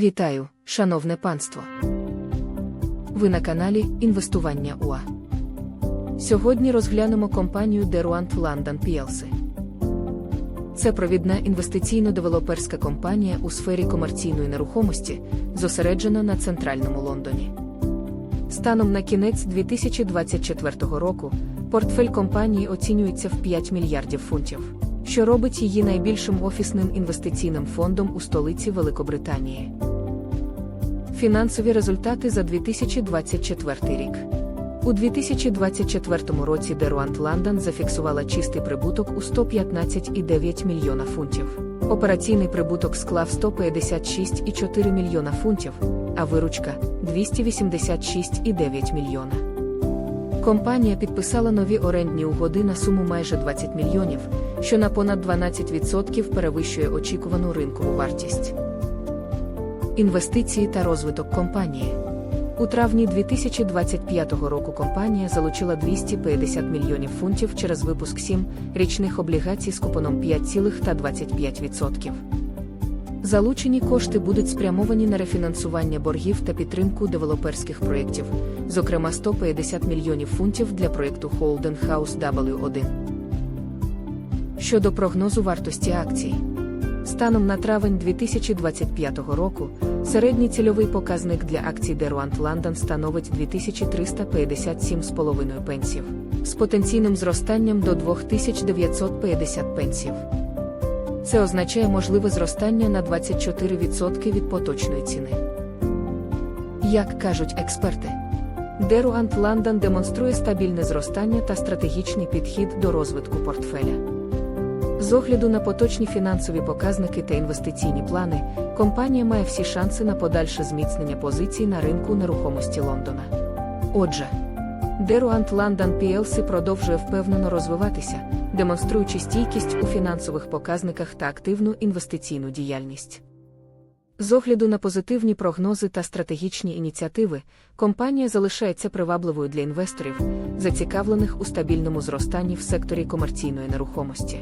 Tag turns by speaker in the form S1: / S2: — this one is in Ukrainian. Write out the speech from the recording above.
S1: Вітаю, шановне панство. Ви на каналі Інвестування УА. Сьогодні розглянемо компанію Deruant London PLC. Це провідна інвестиційно-девелоперська компанія у сфері комерційної нерухомості, зосереджена на центральному Лондоні. Станом на кінець 2024 року портфель компанії оцінюється в 5 мільярдів фунтів, що робить її найбільшим офісним інвестиційним фондом у столиці Великобританії. Фінансові результати за 2024 рік. У 2024 році Deruant London зафіксувала чистий прибуток у 115,9 мільйона фунтів. Операційний прибуток склав 156,4 мільйона фунтів, а виручка 286,9 мільйона. Компанія підписала нові орендні угоди на суму майже 20 мільйонів, що на понад 12% перевищує очікувану ринкову вартість. Інвестиції та розвиток компанії. У травні 2025 року компанія залучила 250 мільйонів фунтів через випуск 7 річних облігацій з купоном 5,25%. Залучені кошти будуть спрямовані на рефінансування боргів та підтримку девелоперських проєктів, зокрема 150 мільйонів фунтів для проєкту Holden House W1. Щодо прогнозу вартості акцій. Станом на травень 2025 року середній цільовий показник для акцій Deruant London становить 2357,5 пенсів з потенційним зростанням до 2950 пенсів. Це означає можливе зростання на 24% від поточної ціни. Як кажуть експерти, Deruant London демонструє стабільне зростання та стратегічний підхід до розвитку портфеля. З огляду на поточні фінансові показники та інвестиційні плани, компанія має всі шанси на подальше зміцнення позицій на ринку нерухомості Лондона. Отже, Deruant London PLC продовжує впевнено розвиватися, демонструючи стійкість у фінансових показниках та активну інвестиційну діяльність. З огляду на позитивні прогнози та стратегічні ініціативи, компанія залишається привабливою для інвесторів, зацікавлених у стабільному зростанні в секторі комерційної нерухомості.